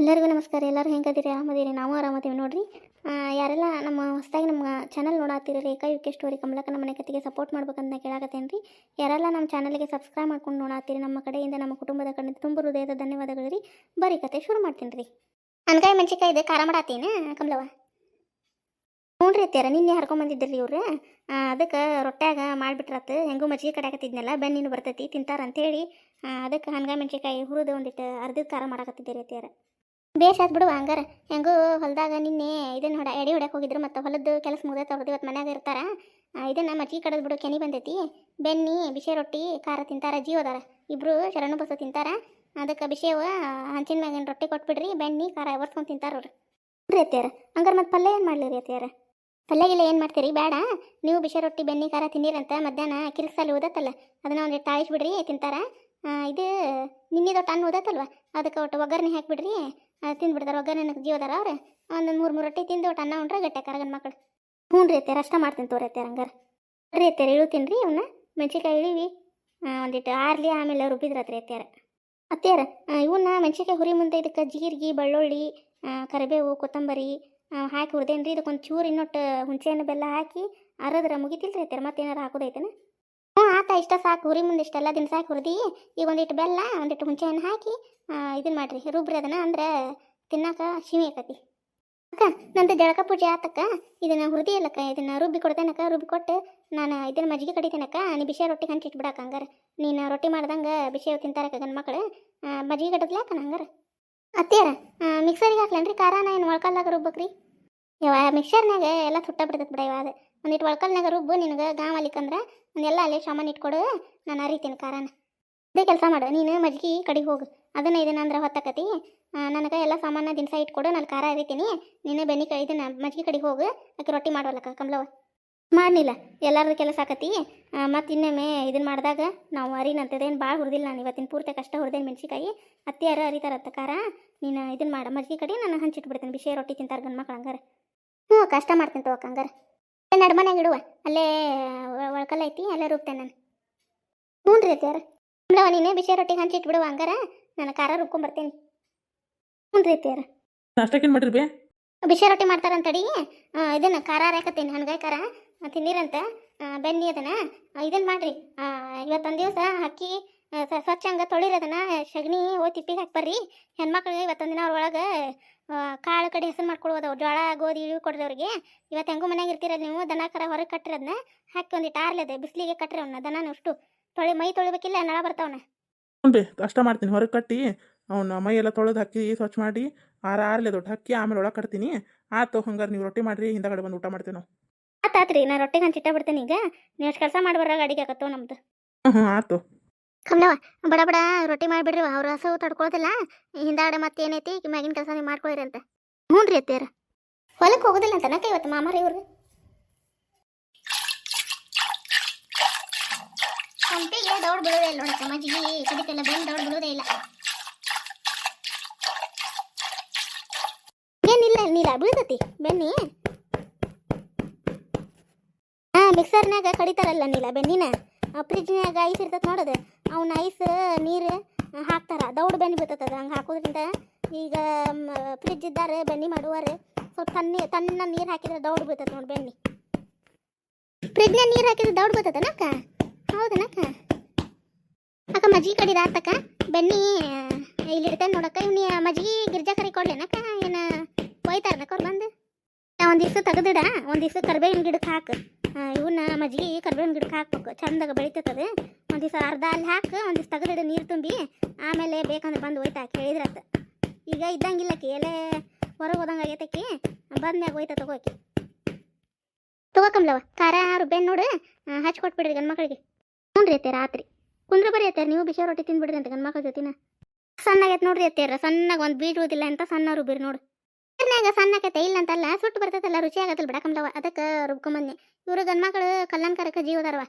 ಎಲ್ಲರಿಗೂ ನಮಸ್ಕಾರ. ಎಲ್ಲರೂ ಹೆಂಗದಿರಿ? ಆರಾಮದಿರಿ? ನಾವು ಆರಾಮದೀವಿ ನೋಡ್ರಿ. ಯಾರೆಲ್ಲ ನಮ್ಮ ಹೊಸದಾಗಿ ನಮ್ಮ ಚಾನಲ್ ನೋಡತ್ತೀರಿ ರೇಖಾ ಯು ಕೆ ಸ್ಟೋರಿ ಕಮಲಕ್ಕ ನಮ್ಮ ಮನೆ ಕತ್ತಿಗೆ ಸಪೋರ್ಟ್ ಮಾಡ್ಬೇಕಂತ ಕೇಳಾಕತ್ತೇನೆ ರೀ ಯಾರೆಲ್ಲ ನಮ್ಮ ಚಾನಲ್ಗೆ ಸಬ್ಸ್ಕ್ರೈಬ್ ಮಾಡ್ಕೊಂಡು ನೋಡತ್ತೀರಿ ನಮ್ಮ ಕಡೆಯಿಂದ ನಮ್ಮ ಕುಟುಂಬದ ಕಡೆ ತುಂಬ ಹೃದಯದ ಧನ್ಯವಾದಗಳು ರೀ ಬರಿ ಕತೆ ಶುರು ಮಾಡ್ತೀನಿ ರೀ ಅನ್ಕಾಯಿ ಮೆಣಸಿಕಾಯಿ ಇದೆ, ಖಾರ ಮಾಡಾತೀನ ಕಮಲವ ಹ್ಞೂ ರೀ ಅತ್ಯಾರ ನಿನ್ನೆ ಹರ್ಕೊಂಬಂದಿದ್ದಿರಿ ಇವ್ರು. ಅದಕ್ಕೆ ರೊಟ್ಟ್ಯಾಗ ಮಾಡಿಬಿಟ್ರತ್ತು ಹೆಂಗೂ ಮಜ್ಜಿಗೆ ಕಡ್ಯಾಕತ್ತಿದ್ನಲ್ಲ ಬೆನ್ನಿನ ಬರ್ತೈತಿ, ತಿಂತಾರ ಅಂತೇಳಿ ಅದಕ್ಕೆ ಹನ್ಗಾಯಿ ಮೆಣಸಿಕಾಯಿ ಹುರಿದು ಒಂದಿಟ್ಟು ಅರ್ಧದ ಖಾರ ಮಾಡಾಕತ್ತಿದ್ದೀರಿ ಅತ್ಯಾರ ಬೇಷ್ ಆತ್ ಬಿಡು ಹಂಗಾರ. ಹೆಂಗೂ ಹೊಲದಾಗ ನಿನ್ನೆ ಇದನ್ನ ಹೊಡ, ಎಡಿ ಹೊಡ್ಯಾಕ ಹೋಗಿದ್ರು ಮತ್ತು ಹೊಲದ್ದು ಕೆಲಸ ಮುಗಿದ ಅವ್ರದ್ದು ಇವತ್ತು ಮನ್ಯಾಗ ಇರ್ತಾರ. ಇದನ್ನ ಮಜ್ಜಿಗೆ ಕಡದ್ ಬಿಡು, ಕೆನಿ ಬಂದೈತಿ. ಬೆನ್ನಿ, ಬಿಸಿ ರೊಟ್ಟಿ, ಖಾರ ತಿಂತಾರ, ಜೀವ ಅದಾರ. ಇಬ್ರು ಶರಣು ಬಸ ತಿಂತಾರ. ಅದಕ್ಕೆ ಬಿಸಿಯವ ಹಂಚಿನ ಮ್ಯಾಗಿನ ರೊಟ್ಟಿ ಕೊಟ್ಬಿಡ್ರಿ, ಬೆನ್ನಿ, ಖಾರ ಒರ್ಸ್ಕೊಂಡು ತಿಂತಾರ ಅವ್ರು ರೀ ಅತ್ಯಾರ ಹಂಗಾರ ಮತ್ತು ಪಲ್ಯ ಏನು ಮಾಡ್ಲಿ ರೀ ಅತ್ಯಾರ ಪಲ್ಯಗಿಲ್ಲ ಏನು ಮಾಡ್ತೀರಿ? ಬೇಡ ನೀವು ಬಿಸಿ ರೊಟ್ಟಿ, ಬೆನ್ನಿ, ಖಾರ ತಿಂದಿರಂತ ಮಧ್ಯಾಹ್ನ ಕಿರಿಕ್ಸಲ್ಲಿ ಓದತ್ತಲ್ಲ ಅದನ್ನ ಒಂದು ತಾಳಿಸ್ಬಿಡ್ರಿ ತಿಂತಾರ. ಇದು ನಿನ್ನೆದೊಟ್ಟು ಅನ್ನ ಓದತ್ತಲ್ವ ಅದಕ್ಕೆ ಒಟ್ಟು ಒಗ್ಗರಣೆ ಹಾಕಿಬಿಡ್ರಿ. ತಿಂದ್ಬಿಡ್ತಾರೆ ಒಗ್ಗರಣೆ ನನಗೆ ಜೀವದಾರ ಅವ್ರೆ? ಒಂದೊಂದು ಮೂರು ಮೂರು ರೊಟ್ಟಿ ತಿಂದು ಒಟ್ಟು ಅನ್ನ ಉಂಡ್ರೆ ಗಟ್ಟೆ ಕರಗನ್ ಮಕ್ಕಳು ಹ್ಞೂ ರೀ ಅತ್ಯಾರ ಅಷ್ಟ ಮಾಡ್ತೀನಿ ತೋರಿ ಅತ್ತೆ ಹಂಗಾರ. ರೀ ಅತ್ಯಾರ ಇಳುತ್ತೀನಿ ರೀ ಅವನ್ನ ಮೆಣಸಿಕಾಯಿ ಇಳಿವಿ. ಒಂದಿಟ್ಟು ಆರ್ಲಿ ಆಮೇಲೆ ರುಬ್ಬಿದ್ರತ್ರಿ ಅತ್ಯಾರ ಆ, ಇವನ್ನ ಮೆಣಸಿಕಾಯಿ ಹುರಿ ಮುಂದೆ ಇದಕ್ಕೆ ಜೀರಿಗೆ ಬೆಳ್ಳುಳ್ಳಿ ಕರಿಬೇವು ಕೊತ್ತಂಬರಿ ಹಾಕಿ ಹುರಿದೇನು ಇದಕ್ಕೊಂದು ಚೂರು ಇನ್ನೊಟ್ಟು ಹುಣಸೆಹಣ್ಣು ಬೆಲ್ಲ ಹಾಕಿ ಅರದ್ರ ಮುಗಿತಿಲ್ಲ ರೀ ಅತ್ಯಾರ ಮತ್ತೇನಾರು ಹಾಕೋದೈತೇನ? ಹ್ಞೂ, ಆತ ಇಷ್ಟ ಸಾಕು, ಹುರಿ ಮುಂದೆ ಇಷ್ಟೆಲ್ಲ ದಿನ ಸಾಕು ಹುರಿದಿ, ಈಗ ಒಂದಿಟ್ಟು ಬೆಲ್ಲ ಒಂದಿಟ್ಟು ಹುಂಚೆಯನ್ನು ಹಾಕಿ ಇದನ್ನ ಮಾಡ್ರಿ ರುಬ್ರಿ ಅದನ್ನ ಅಂದ್ರೆ ತಿನ್ನಾಕ ಶಿವಿ ಆಕತಿ. ಅಕ್ಕ, ನಂದು ಜಳಕ ಪೂಜೆ ಆತಕ್ಕ, ಇದನ್ನ ಹುರಿದಿ ಇಲ್ಲಕ್ಕ ಇದನ್ನ ರುಬ್ಬಿ ಕೊಡ್ತೇನಕ್ಕ, ರುಬ್ಬಿ ಕೊಟ್ಟು ನಾನು ಇದನ್ನ ಮಜ್ಜಿಗೆ ಕಡಿತೇನಕ್ಕ, ನೀ ಬಿಸಿ ರೊಟ್ಟಿ ಹಂಚಿಟ್ಬಿಡಕ್ಕ ಹಂಗಾರ. ನೀನು ರೊಟ್ಟಿ ಮಾಡ್ದಂಗೆ ಬಿಸಿ ತಿಂತಾರಕ್ಕ ಗಂಡು ಮಕ್ಕಳು ಮಜ್ಜಿಗೆ ಕಡದ್ಲಾಕ ಹಂಗಾರ. ಅತ್ತೀರ ಮಿಕ್ಸರಿಗೆ ಹಾಕ್ಲೇನ್ರಿ, ಖಾರನ ಏನು ಒಳ್ಕಲ್ಲಾಗ ರುಬ್ಬಕ್ರಿ? ಯಾವ ಮಿಕ್ಸರ್ನಾಗ ಎಲ್ಲ ಸುಟ್ಟ ಬಿಡ್ತೈತೆ ಬಿಡ ಇವಾಗ ಒಂದಿಟ್ಟು ಒಳ್ಕಲ್ನಾಗ ರುಬ್ಬು, ನಿನಗೆ ಗಾಮ ಒಂದೆಲ್ಲ ಅಲ್ಲೇ ಸಾಮಾನು ಇಟ್ಕೊಡು, ನಾನು ಅರಿತೀನಿ ಖಾರನ ಇದೇ ಕೆಲಸ ಮಾಡು, ನೀನು ಮಜ್ಜಿಗೆ ಕಡೆಗೆ ಹೋಗು. ಅದನ್ನ ಇದನ್ನ ಅಂದ್ರೆ ಹೊತ್ತಕತಿ. ನನಗೆ ಎಲ್ಲ ಸಾಮಾನ ದಿನಸ ಇಟ್ಕೊಡು, ನಾನು ಖಾರ ಅರಿತೀನಿ ನೀನು ಬೆನ್ನಿ ಕ, ಇದನ್ನ ಮಜ್ಜಿಗೆ ಕಡೆಗೆ ಹೋಗು, ಆಕೆ ರೊಟ್ಟಿ ಮಾಡೋಲ್ಲಕ್ಕ ಕಮಲವ ಮಾಡಲಿಲ್ಲ ಎಲ್ಲರದು ಕೆಲಸ ಆಕತಿ. ಮತ್ತು ಇನ್ನೊಮ್ಮೆ ಇದನ್ನ ಮಾಡಿದಾಗ ನಾವು ಅರಿನಂತದೇನು ಭಾಳ ಹುರಿದಿಲ್ಲ ನಾನು ಇವತ್ತಿನ ಪೂರ್ತಿ ಕಷ್ಟ ಹುರಿದೇನು ಮೆಣಸಿಕಾಯಿ ಅತ್ತಿಯಾರ ಅರಿತಾರತ್ತ ಖಾರ, ನೀನು ಇದನ್ನ ಮಾಡು. ಮಜ್ಜಿಗೆ ಕಡೆ ನಾನು ಹಂಚಿಟ್ಬಿಡ್ತೀನಿ ಬಿಸಿ ರೊಟ್ಟಿ ತಿಂತಾರೆ ಗಂಡು ಮಕ್ಳು ಹಂಗಾರೆ. ಹ್ಞೂ ಕಷ್ಟ ಮಾಡ್ತೀನಿ ತಗೋಕ ಹಂಗಾರೆ. ನಡ್ಮನ್ಯಾಗ ಇಡುವ. ಅಲ್ಲೇ ಒಳ್ಕಲ್ ಐತಿ ಅಲ್ಲೇ ರುಬ್ತೇನೆ ನಾನು. ಹ್ಞೂ ರೀ ಅತ್ಯಾರ ಬಿಡವ ರೊಟ್ಟಿ ಬಿಸಿ ರೊಟ್ಟಿಗೆ ಹಂಚಿಟ್ಬಿಡುವ ಹಂಗಾರ? ನಾನು ಖಾರ ರುಬ್ಕೊಂಬರ್ತೀನಿ ಹ್ಞೂ ರೀ ಅತ್ಯಾರ ನಾಷ್ಟಕ್ಕೇನು ಮಾಡಿರಿ ಬೇ ಬಿಸಿ ರೊಟ್ಟಿ ಮಾಡ್ತಾರಂತಡಿ ಇದನ್ನ ಖಾರ ಹಾಕತ್ತೀನಿ ಹಣ್ಗಾಯಿ ಖಾರ ತಿಂದಿರಂತ. ಬೆನ್ನಿ ಅದನ್ನ. ಇದನ್ನ ಮಾಡ್ರಿ. ಆ, ಇವತ್ತೊಂದು ದಿವಸ ಅಕ್ಕಿ ಸ್ವಚ್ಛ ಹಂಗ ತೊಳಿರೋದನ್ನ ಸಗಣಿ ಹೋಗಿ ತಿಪ್ಪಿಗೆ ಹಾಕ್ಬರ್ರಿ ಹೆಣ್ಮಕ್ಳಿಗೆ ಇವತ್ತೊಂದು ದಿನ ಅವ್ರ ಒಳಗೆ ಕಾಳು ಕಡೆ ಹೆಸರು ಮಾಡ್ಕೊಡ್ಬೋದು ಜೋಳ ಗೋಧಿ ಇಳಿವು ಕೊಡ್ದವ್ರಿಗೆ. ಇವತ್ತು ಹೆಂಗೂ ಮನೆಯಾಗ ಇರ್ತಿರೋದು ನೀವು ದನ ಕರ ಹೊರಗೆ ಕಟ್ಟಿರೋದನ್ನ ಹಾಕಿ ಒಂದಿಟ್ಟು ಆರ್ಲದೆ ಬಿಸಿಲಿಗೆ ಕಟ್ಟಿರಿ ಅವನ್ನ ದನ ಅಷ್ಟು. ತೊಳಿ ಮೈ ತೊಳಿಬೇಕಿಲ್ಲ ನಳ ಬರ್ತಾವನ ಹ್ಞೂ ಅಷ್ಟ ಮಾಡ್ತೀನಿ ಹೊರಗೆ ಕಟ್ಟಿ ಅವನ ಮೈ ಎಲ್ಲ ತೊಳೆದು ಹಾಕಿ ಸ್ವಚ್ಛ ಮಾಡಿ ಆರ ಆರ್ಲೆ ದೊಡ್ಡ ಹಾಕಿ ಆಮೇಲೆ ಒಳಗೆ ಕಟ್ತೀನಿ. ಆತು ಹಂಗಾರೆ ನೀವು ರೊಟ್ಟಿ ಮಾಡಿರಿ ಹಿಂದಗಡೆ ಬಂದು ಊಟ ಮಾಡ್ತೀವಿ ನಾವು. ಆತಾತ್ರಿ ನಾ ರೊಟ್ಟಿಗೆ ಹಂಚಿಟ್ಟ ಬಿಡ್ತೀನಿ ಈಗ. ನೀವು ಕೆಲಸ ಬರೋ ಅಡಿಗೆ ಆಗತ್ತೋ ನಮ್ದು. ಹ್ಞೂ ಹ್ಞೂ ಆತು ಕಮಲವ ಬಡ ಬಡ ರೊಟ್ಟಿ ಮಾಡಿಬಿಡ್ರಿ, ಅವ್ರ ಹಸು ತಡ್ಕೊಳ್ತಿಲ್ಲ ಹಿಂದಾಡೆ ಮತ್ತೆ ಏನೈತಿ ಮ್ಯಾಗಿನ ಕೆಲಸ ನೀವು ಮಾಡ್ಕೊಳ್ರಿ ಅಂತ. ಹ್ಞೂ ರೀ ಅತ್ತೆಯರ. ಹೊಲಕ್ಕೆ ಹೋಗೋದಿಲ್ಲ ಅಂತ ನಕ್ಕ ಇವತ್ತು ಮಾಮಾರ ಇವ್ರು ಸಂಪಿಗೆ ದೌಡ್ ಬಿಡೋದೇ ಇಲ್ಲ ನೋಡಕ್ಕ ಮಜ್ಜಿಗೆ ಕಡಿತೆಲ್ಲ ಬೆನ್ ದೌಡ್ ಬಿಡೋದೇ ಇಲ್ಲ. ಏನಿಲ್ಲ ನೀಲ ಬೀಳ್ತತಿ? ಬೆನ್ನಿ. ಹಾ ಮಿಕ್ಸರ್ನಾಗ ಕಡಿತಾರಲ್ಲ ನೀಲ ಬೆನ್ನಿನ? ಫ್ರಿಜ್ನಾಗ ಐಸ್ ಇರ್ತೈತೆ ನೋಡೋದು ಅವ್ನ ಐಸ್ ನೀರು ಹಾಕ್ತಾರೆ. ದೌಡ್ ಬೆನ್ನಿ ಬೀಳ್ತದ ಹಂಗೆ ಹಾಕೋದ್ರಿಂದ ಈಗ ಫ್ರಿಜ್ ಇದ್ದಾರೆ ಬೆನ್ನಿ ಮಾಡುವಾರೆ. ಸ್ವಲ್ಪ ತಣ್ಣಿ, ತಣ್ಣ ನೀರು ಹಾಕಿದ್ರೆ ದೌಡ್ ಬೀಳ್ತದೆ ನೋಡಿ ಬೆನ್ನಿ ಫ್ರಿಜ್ನಾಗ ನೀರು ಹಾಕಿದ್ರೆ ದೌಡ್ ಬೀಳ್ತದನಕ್ಕ ಹೌದನಕ್ಕ ಅಕ್ಕ? ಮಜ್ಜಿಗೆ ಕಡಿದ ಆತಕ್ಕ ಬೆನ್ನಿ ಇಲ್ಲಿ ಇಡ್ತೇನೆ ನೋಡಕ್ಕ ಇವ್ನಿ ಮಜ್ಜಿಗೆ ಗಿರ್ಜಾ ಕರಿ ಕೊಡ್ಲೇನಕ್ಕ ಏನು ಒಯ್ತಾರನಕ್ಕ ಅವ್ರು ಬಂದು? ಒಂದು ದಿವಸ ತೆಗೆದಿಡ, ಒಂದು ದಿವಸ ಕರ್ಬೇವಿನ ಗಿಡಕ್ಕೆ ಹಾಕು. ಇವನ್ನ ಮಜ್ಜಿಗೆ ಕರ್ಬೇವಿನ ಗಿಡಕ್ಕೆ ಹಾಕ್ಬೇಕು. ಚಂದಾಗ ಬೆಳಿತೈತದು. ಒಂದು ದಿವಸ ಅರ್ಧ ಅಲ್ಲಿ ಹಾಕು, ಒಂದು ದಿವ್ಸ ತೆಗೆದಿಡ ನೀರು ತುಂಬಿ, ಆಮೇಲೆ ಬೇಕಂದ್ರೆ ಬಂದು ಒಯ್ತಾ ಹೇಳಿದ್ರತ್ತ ಈಗ ಇದ್ದಂಗಿಲ್ಲಕಿ ಎಲೆ ಹೊರಗೆ ಹೋದಂಗೆ ಆಗೈತಕಿ ಬಂದ್ಮ್ಯಾಗ ಹೋಯ್ತಾ ತಗೋಕಿ ತಗೋಕಂಬ್ಲವ ಖಾರ ರುಬ್ಬೇನ್ ನೋಡು. ಹಚ್ಚಿ ಕೊಟ್ಬಿಡ್ರಿ ಗಂಡು ಮಕ್ಕಳಿಗೆ ಹ್ಞೂ ರೀ ರಾತ್ರಿ. ಆತ್ರಿ ಕುಂದ್ರ ಬರೀ ಅತ್ತೆ, ನೀವು ಬಿಸಿ ರೊಟ್ಟಿ ತಿಂದ್ಬಿಡ್ರಿ ಅಂತ ಗಂಡು ಮಕ್ಳ ಜೊತಿನ. ಸಣ್ಣಗೈತೆ ನೋಡ್ರಿ ಅತ್ತೆ, ಸಣ್ಣಗೆ ಒಂದು ಬೀಜ ಓದಿಲ್ಲ ಅಂತ ಸಣ್ಣ ರುಬ್ಬಿರಿ ನೋಡು. ನೀರ್ನ್ಯಾಗ ಸಣ್ಣಕತೆ ಇಲ್ಲ ಅಂತಲ್ಲ ಸುಟ್ಟು ಬರ್ತೈತಲ್ಲ ರುಚಿ ಆಗತ್ತಲ್ಲ ಬಿಡ ಕಮ್ಲವ ಅದಕ್ಕೆ ರುಬ್ಕೊಂಬಂದೆ. ಇವರು ಗಂಡ್ಮಕ್ಳು ಕಲ್ಲನ್ ಕರಕ ಜೀವದಾರವ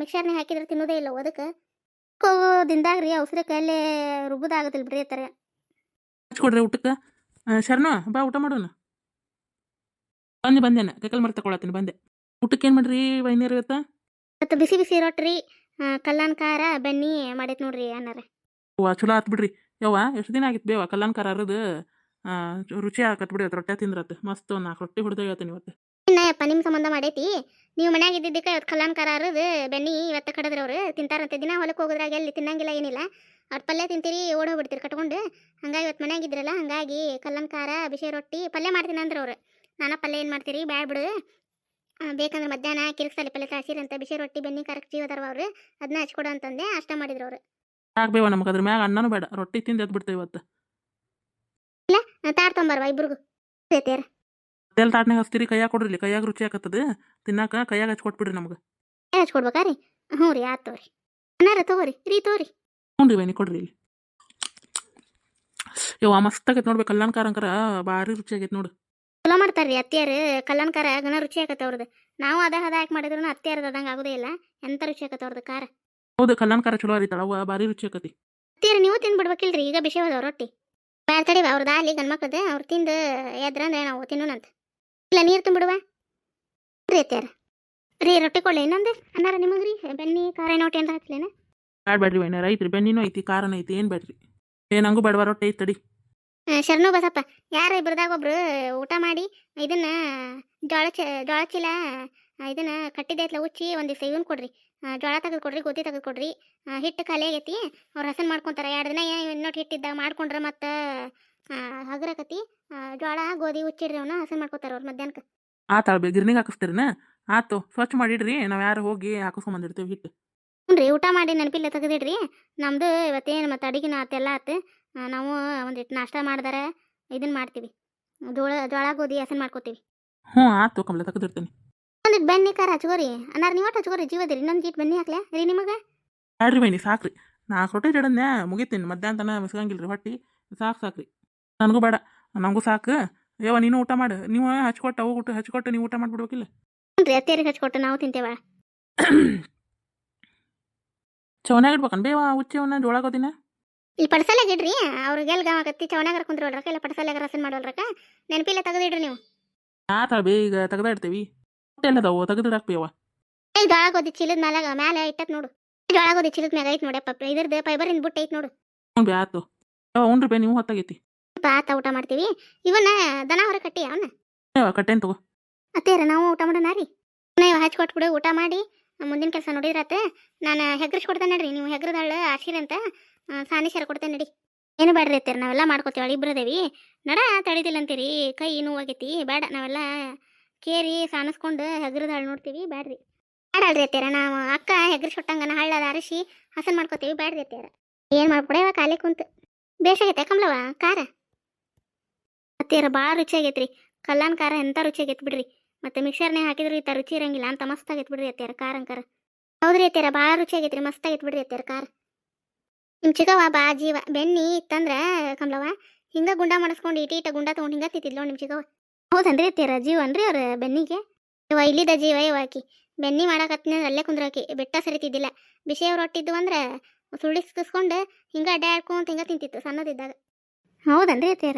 ಮಿಕ್ಸರ್ನೇ ಹಾಕಿದ್ರೆ ತಿನ್ನೋದೇ ಇಲ್ಲ ಅದಕ್ಕೆ. ದಿಂದಾಗ ರೀ ಅವಸರಕ್ಕೆ ಅಲ್ಲೇ ರುಬ್ಬುದಾಗತ್ತಿಲ್ಲ ಬಿಡ್ರಿ ಅತ್ತಾರೆ ಹಚ್ಕೊಡ್ರಿ ಊಟಕ್ಕೆ. ಶರಣು ಬಾ ಊಟ ಮಾಡೋಣ. ಬಂದೆ ಬಂದೇನೆ. ಕೈಕಲ್ ಮರ ತಗೊಳತ್ತೀನಿ ಬಂದೆ. ಊಟಕ್ಕೆ ಏನು ಮಾಡ್ರಿ ವೈನ್ಯರ್ ಇವತ್ತು? ಮತ್ತು ಬಿಸಿ ಬಿಸಿ ರೊಟ್ಟಿ ಕಲ್ಲಾನ್ ಖಾರ ಬೆಣ್ಣಿ ಮಾಡೈತೆ ನೋಡ್ರಿ ಅನ್ನಾರ. ವಾ ಚಲೋ ಆತ್ ಬಿಡ್ರಿ. ಯವ್ವ ಎಷ್ಟು ದಿನ ಆಗಿತ್ತು ಬೇವ ಕಲ್ಲಾನ್ ಖಾರ ಅರದು? ರುಚಿ ಆಕತ್ ಬಿಡಿ ರೊಟ್ಟೆ ತಿಂದ್ರತ್. ಮಸ್ತ್ ಒಂದು ನಾಲ್ಕು ರೊಟ್ಟಿ ಹೊಡೆದ ಹೇಳ್ತೀನಿ ಇವತ್ತು. ಇನ್ನಪ್ಪ ನಿಮ್ಮ ಸಂಬಂಧ ಮಾಡೈತಿ? ನೀವು ಮನ್ಯಾಗ ಇದ್ದಿದ್ದಕ್ಕೆ ಇವತ್ತು ಕಲ್ಯಾಣ ಕಾರ ಅರದು ಬೆನ್ನಿ ಇವತ್ತು ಕಡದ್ರ ತಿಂತಾರ ತಿಂತಾರಂತೆ. ದಿನ ಹೊಲಕ್ಕೆ ಹೋಗೋದ್ರಾಗ ಎಲ್ಲಿ ತಿನ್ನಂಗಿಲ್ಲ ಏನಿಲ್ಲ. ಅವ್ರ ಪಲ್ಯ ತಿಂತೀರಿ ಓಡ್ ಹೋಗ್ಬಿಡ್ತೀರಿ ಕಟ್ಕೊಂಡು. ಹಂಗಾಗಿ ಇವತ್ತು ಮನ್ಯಾಗ ಇದ್ರಲ್ಲ ಹಂಗಾಗಿ ಕಲ್ಲನ್ ಖಾರ ಬಿಸಿ ರೊಟ್ಟಿ ಪಲ್ಯ ಮಾಡ್ತೀನಿ ಅಂದ್ರೆ ಅವರು ನಾನು ಪಲ್ಯ ಏನು ಮಾಡ್ತೀರಿ? ಬ್ಯಾಡ್ ಬಿಡು. ಬೇಕಂದ್ರೆ ಮಧ್ಯಾಹ್ನ ಕಿರಿಕ್ಸಲಿ ಪಲ್ಯ ತಾಸಿರಂತ ಬಿಸಿ ರೊಟ್ಟಿ ಬೆನ್ನಿ ಖಾರಕ್ಕೆ ಜೀವದರ್ವ ಅವರು ಅದನ್ನ ಹಚ್ಕೊಡು ಅಂತಂದೆ ಅಷ್ಟ ಮಾಡಿದ್ರು ಅವರು ಆಗ್ಬೇವ ನಮಗೆ ಅದ್ರ ಮ್ಯಾಗ ಅನ್ನನೂ ಬೇಡ. ರೊಟ್ಟಿ ತಿಂದು ಎದ್ದು ಬಿಡ್ತೇವೆ ಇವತ್ತು. ತಾಡ್ ತೊಂಬರ್ವ ಇಬ್ರಿಗೂ. ಸೇತೇರ. ತೆಲ್ ತಾಟ್ನಾಗ ಹಚ್ತೀರಿ ಕೈಯಾಗ ಕೊಡ್ರಿ ಕೈಯಾಗ ರುಚಿ ಆಕತ್ತದ. ತಿನ್ನಾಕ ಕೈಯಾಗ ಹಚ್ಕೊಟ್ಬಿಡ್ರಿ ನಮ್ಗೆ. ಹಚ್ಕೊಡ್ಬೇಕಾ ರೀ? ಹ್ಞೂ ರೀ ಆತು ತೋರಿ. ಅನ್ನಾರ ತಗೋರಿ ರೀ ತಗೋರಿ ಹ್ಞೂ ರೀ ಬೈನಿ ಕೊಡ್ರಿ ಇಲ್ಲಿ. ಯವ್ವ ಮಸ್ತ್ ಆಗೈತೆ ನೋಡ್ಬೇಕು ಕಲ್ಯಾಣ ಕಾರಂಕರ ಭಾರಿ ರುಚಿ ಆಗೈತೆ ನೋಡು. ಚಲೋ ಮಾಡ್ತಾರ್ರಿ ಅತ್ತಿಯಾರು. ಕಲ್ಲನ್ ಖಾರ ಗಣ ರುಚಿ ಆಗತ್ತೆ ಅವ್ರದ್ದು ನಾವು ಅದ ಹದ ಹಾಕಿ ಮಾಡಿದ್ರು ಅತ್ತಿಯಾರದು ಅದಂಗೆ ಆಗೋದೇ ಇಲ್ಲ. ಎಂತ ರುಚಿ ಆಗತ್ತೆ ಅವ್ರದ್ದು ಖಾರ? ಹೌದು ಕಲ್ಯಾಣಕಾರ ಚಲೋ ಅರಿತಾಳ ಅವ್ವ ಭಾರಿ ರುಚಿ ಆಕತಿ ಅತ್ತಿಯಾರು ನೀವು ತಿಂದ್ಬಿಡ್ಬೇಕಿಲ್ರಿ ಈಗ ಬಿಸಿ ಹೋದವ್ ರೊಟ್ಟಿ. ಬ್ಯಾಡ ತಡಿವ ಅವ್ರದ್ದು ಅಲ್ಲಿ ಗಂಡ್ಮಕ್ಳದ್ದು ಅವ್ರು ತಿಂದು ಎದ್ರ ಅಂದ್ರೆ ನಾವು ತಿನ್ನೋಣಂತ ಇಲ್ಲ ನೀರು ತುಂಬಿಡುವ? ರೀ ಅತ್ತಾರ ರೀ ರೊಟ್ಟಿ ಕೊಡ್ಲಿ ಇನ್ನೊಂದು? ಅನ್ನಾರ ನಿಮಗೆ ರೀ? ಬೆನ್ನಿ ಖಾರ ಏನೋ ಅಂತ ಏನಾರ ಹಾಕ್ಲೇನ? ಬ್ಯಾಡ ಬೇಡ್ರಿ ಬೈನ ಐತ್ರಿ ಬೆನ್ನಿನೂ ಐತಿ ಕಾರನ ಐತಿ ಏನು ಬೇಡ್ರಿ ಏ ನಂಗೂ ಬೇಡವಾ ರೊಟ್ಟಿ ಐತಿ ತಡಿ. ಆ, ಶರಣು ಬಸಪ್ಪ ಯಾರ ಇಬ್ರದಾಗ ಒಬ್ರು ಊಟ ಮಾಡಿ ಇದನ್ನ ಜೋಳ ಚ ಜೋಳ ಚೀಲ ಇದನ್ನ ಕಟ್ಟಿದೈತ್ಲ ಉಚ್ಚಿ ಒಂದಿವ್ಸ ಇವನ್ ಕೊಡ್ರಿ. ಜೋಳ ತೆಗೆದು ಕೊಡ್ರಿ ಗೋಧಿ ತೆಗೆದು ಕೊಡ್ರಿ ಹಿಟ್ಟು ಖಾಲಿ ಆಗೈತಿ. ಅವ್ರು ಹಸನ್ ಮಾಡ್ಕೊಂತಾರ. ಎರಡು ದಿನ ಇನ್ನೊಟ್ಟು ಹಿಟ್ಟಿದ್ದಾಗ ಮಾಡ್ಕೊಂಡ್ರೆ ಮತ್ತೆ ಹಗರಕತಿ ಜೋಳ ಗೋಧಿ ಉಚ್ಚಿಡ್ರಿ ಅವನ್ನ ಹಸನ್ ಮಾಡ್ಕೊತಾರ ಅವ್ರು ಮಧ್ಯಾಹ್ನಕ್ಕೆ ಆತಾಳ ಬೇ ಗಿರ್ನಿಗೆ ಹಾಕಿಸ್ತೀರಿನ? ಆತು ಸ್ವಚ್ಛ ಮಾಡಿಡ್ರಿ. ನಾವು ಯಾರು ಹೋಗಿ ಹಾಕಿಸ್ಕೊಂಬಂದಿರ್ತೀವಿ ಹಿಟ್ಟು. ಹ್ಞೂ ಊಟ ಮಾಡಿ ನೆನಪಿಲ್ಲ ತೆಗೆದಿಡ್ರಿ. ನಮ್ದು ಇವತ್ತೇನು ಮತ್ತೆ ಅಡಿಗೆ ಆತೆಲ್ಲ ಆತು. ನಾವು ಒಂದಿಟ್ಟು ನಾಷ್ಟ ಮಾಡ್ದಾರ ಇದನ್ನ ಮಾಡ್ತೀವಿ. ಜೋಳ ಜೋಳ ಗೋಧಿ ಹಸನ್ ಮಾಡ್ಕೋತೀವಿ. ಹ್ಞೂ ಆತು ಕಮಲ ತೆಗೆದಿರ್ತೀನಿ ಒಂದಿಟ್ಟು ಬೆಣ್ಣೆ ಕಾರ ಹಚ್ಕೋರಿ ಅನ್ನಾರ ನೀವು ಒಟ್ಟು ಹಚ್ಕೋರಿ ಜೀವದಿರಿ ಇನ್ನೊಂದು ಗೀಟ್ ಬೆಣ್ಣೆ ಹಾಕ್ಲೆ. ರೀ ನಿಮಗೆ? ಆಡ್ರಿ ಬೈನಿ ಸಾಕ್ರಿ. ನಾಲ್ಕು ರೊಟ್ಟಿ ಜಡನ್ಯಾ ಮುಗಿತೀನಿ. ಮಧ್ಯಾಹ್ನ ತನ ಮಿಸ್ಕಂಗಿಲ್ರಿ ಹೊಟ್ಟಿ. ಸಾಕು ಸಾಕ್ರಿ. ನನಗೂ ಬೇಡ. ನನಗೂ ಸಾಕು. ಯವ್ವ ನೀನು ಊಟ ಮಾಡು. ನೀವು ಹಚ್ಕೊಟ್ಟು ಅವು ಊಟ ಹಚ್ಕೊಟ್ಟು ನೀವು ಊಟ ಮಾಡ್ಬಿಡ್ಬೇಕಿಲ್ಲ? ಹ್ಞೂ ರೀ ಅತ್ತೇರಿಗೆ ಹಚ್ಕೊಟ್ಟು ನಾವು ತಿಂತೇವ. ಚವನ್ಯಾಗ ಇಡ್ಬೇಕನ್? ಬೇವ ಉಚ್ಚವನ್ನ ಜೋಳ ಗೋದಿನ ಇಲ್ಲಿ ಪಡ್ಸಲ್ಯಾಗ ಇಡ್ರಿ. ಅವ್ರಿಗೆ ಎಲ್ಲಿ ಗಾವಾಗತ್ತಿ ಚವನಾಗ ಕುಂದ್ರಲ್ರಕ್ಕ ಇಲ್ಲ ಪಡ್ಸಲ್ಯಾಗ ರಸನ್ ಮಾಡೋಲ್ರಕ್ಕ ನೆನಪಿಲ್ಲ ತೆಗೆದಿಡ್ರಿ ನೀವು. ಆ ಬೇ ಈಗ ತೆಗ್ದ ಇಡ್ತೇವಿ ಎಲ್ಲದಾವು ತೆಗೆದಿಡಕ್ ಬೇವ ಜೋಳ ಗೋಧಿ ಚೀಲದ ಮ್ಯಾಲಾಗ ಮ್ಯಾಲೆ ಇಟ್ಟತ್ ನೋಡು. ಜೋಳ ಗೋಧಿ ಚೀಲದ ಮ್ಯಾಗ ಐತ್ ನೋಡಪ್ಪ ಇದ್ರದ್ದು ಫೈಬರಿಂದ ಬುಟ್ಟ ಐತ್ ನೋಡು. ಹ್ಞೂ ಬೇ ಆತು. ಉಣ್ರಿ ಬೇ ನೀವು ಹೊತ್ತಾಗೈತಿ. ಪಾತ ಊಟ ಮಾಡ್ತೀವಿ. ಇವನ್ನ ದನ ಹೊರ ಕಟ್ಟಿ ಅವನ್ನ ಯವ್ವ ಕಟ್ಟೇನ್ ತಗೋ. ಅತ್ತೇರ ನಾವು ಊಟ ಮಾಡೋಣ ರೀ. ನೀವು ಹಚ್ಕೊಟ್ಬಿಡು ಊಟ ಮಾಡಿ. ಮುಂದಿನ ಕೆಲಸ ನೋಡಿದ್ರತ್ತೆ ನಾನು ಹೆಗ್ರಿಸ್ ಕೊಡ್ತೇನೆ ನಡ್ರಿ ನೀವು ಹೆಗ್ರದಾಳು ಆಶೀರಂತ ಸಾನಿ ಸೇರ್ ಕೊಡ್ತೇನೆ ನಡಿ. ಏನು ಬೇಡ್ರಿ ಅತ್ತೇರ ನಾವೆಲ್ಲ ಮಾಡ್ಕೋತೀವಿ ಇಬ್ಬರದೇವಿ ನಡ ತಡಿದಿಲ್ಲ ಅಂತೀರಿ ಕೈ ನೋವಾಗೈತಿ ಬೇಡ ನಾವೆಲ್ಲ ಕೇರಿ ಸಾನಸ್ಕೊಂಡು ಹೆಗ್ರದ ಹಳ್ಳಿ ನೋಡ್ತೀವಿ, ಬ್ಯಾಡ್ರಿ. ಬ್ಯಾಡಲ್ರಿ ಅತ್ತೇರ ನಾವು ಅಕ್ಕ ಹೆಗ್ರ ಸೊಟ್ಟಂಗನ ಹಳ್ಳದ ಅರಸಿ ಹಸನ್ ಮಾಡ್ಕೋತೀವಿ, ಬ್ಯಾಡ್ರಿ ಅತ್ತೇರ ಏನು ಮಾಡ್ಕೊಡವ ಖಾಲಿ ಕುಂತು. ಬೇಸಾಗೈತೆ ಕಮ್ಲವ ಖಾರ? ಅತ್ತೇರ ಭಾಳ ರುಚಿ ಆಗೈತ್ರಿ. ಕಲ್ಲಾನ್ ಖಾರ ಎಂತ ರುಚಿ ಆಗೈತೆ ಬಿಡ್ರಿ. ಮತ್ತೆ ಮಿಕ್ಸರ್ನೇ ಹಾಕಿದ್ರು ಈ ಥರ ರುಚಿ ಇರಂಗಿಲ್ಲ ಅಂತ ಮಸ್ತ್ ಆಗೈತೆ ಬಿಡ್ರಿ ಅತ್ಯಾರ ಖಾರ ಅಂಕಾರ. ಹೌದ್ರಿ ಅತ್ಯಾರ ಭಾಳ ರುಚಿ ಆಗೈತ್ರಿ, ಮಸ್ತ್ ಆಗೈತೆ ಬಿಡ್ರಿ ಅತ್ಯಾರ ಖಾರ. ನಿಮ್ಮ ಚಿಕ್ಕವ ಬಾ, ಜೀವ. ಬೆನ್ನಿ ಇತ್ತಂದ್ರ ಕಮ್ಲವ ಹಿಂಗ ಗುಂಡ ಮಾಡಿಸ್ಕೊಂಡು ಇಟಿ ಇಟ ಗುಂಡ ತೊಗೊಂಡು ಹಿಂಗ ತಿತ್ತಿದ್ಲು ನಿಮ್ಮ ಚಿಕ್ಕವ ಹೌದನ್ರಿ ತೀರ ಜೀವ ಅನ್ರಿ ಅವ್ರ ಬೆನ್ನಿಗೆ. ಇವ ಇಲ್ಲಿದ ಜೀವ ಇವ ಆಕಿ. ಬೆನ್ನಿ ಮಾಡಾಕತ್ನ, ಅಲ್ಲೇ ಕುಂದ್ರಾಕಿ. ಬೆಟ್ಟ ಸರಿತಿದ್ದಿಲ್ಲ. ಬಿಸಿ ಹೊಟ್ಟಿದ್ದು ಅಂದ್ರೆ ಸುಳ್ಳಿಸ್ಕೊಂಡು ಹಿಂಗ ಅಡ್ಡಾಡ್ಕೊಂತ ಹಿಂಗ ತಿಂತಿತ್ತು ಸಣ್ಣದಿದ್ದಾಗ. ಹೌದನ್ರಿ ಅತ್ಯಾರ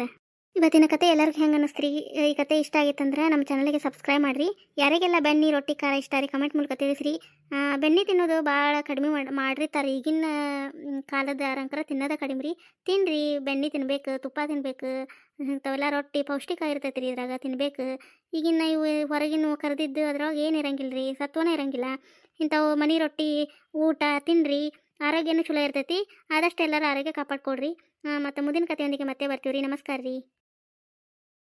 ಇವತ್ತಿನ ಕತೆ ಎಲ್ಲರಿಗೂ ಹೆಂಗೆ ಅನ್ನಿಸ್ತ್ರಿ? ಈ ಕತೆ ಇಷ್ಟ ಆಗಿತ್ತಂದ್ರೆ ನಮ್ಮ ಚಾನಲ್ಗೆ ಸಬ್ಸ್ಕ್ರೈಬ್ ಮಾಡಿರಿ. ಯಾರಿಗೆಲ್ಲ ಬೆನ್ನಿ ರೊಟ್ಟಿ ಖಾರ ಇಷ್ಟ ರೀ ಕಮೆಂಟ್ ಮೂಲಕ ತಿಳಿಸ್ರಿ. ಬೆಣ್ಣೆ ಬೆನ್ನಿ ತಿನ್ನೋದು ಭಾಳ ಕಡಿಮೆ ಮಾಡಿ ಮಾಡಿರ್ತಾರೆ ಈಗಿನ ಕಾಲದ ಅರಂಕರ ತಿನ್ನೋದ ಕಡಿಮೆ ರೀ. ತಿನ್ನಿರಿ ಬೆನ್ನಿ ತಿನ್ಬೇಕು, ತುಪ್ಪ ತಿನ್ಬೇಕು. ಇಂಥವೆಲ್ಲ ರೊಟ್ಟಿ ಪೌಷ್ಟಿಕ ಇರ್ತೈತೆ ರೀ ಇದ್ರಾಗ ತಿನ್ಬೇಕು. ಈಗಿನ ಇವು ಹೊರಗಿನ ಕರೆದಿದ್ದು ಅದ್ರೊಳಗೆ ಏನು ಇರಂಗಿಲ್ಲ ರೀ, ಸತ್ವನೇ ಇರಂಗಿಲ್ಲ. ಇಂಥವು ಮನೆ ರೊಟ್ಟಿ, ಊಟ ತಿನ್ನಿರಿ ಆರೋಗ್ಯನೂ ಚಲೋ ಇರ್ತೈತಿ. ಆದಷ್ಟು ಎಲ್ಲರೂ ಆರೋಗ್ಯ ಕಾಪಾಡ್ಕೊಡ್ರಿ ಮತ್ತು ಮುಂದಿನ ಕಥೆಯೊಂದಿಗೆ ಮತ್ತೆ ಬರ್ತೀವಿ ರೀ ನಮಸ್ಕಾರ ರೀ.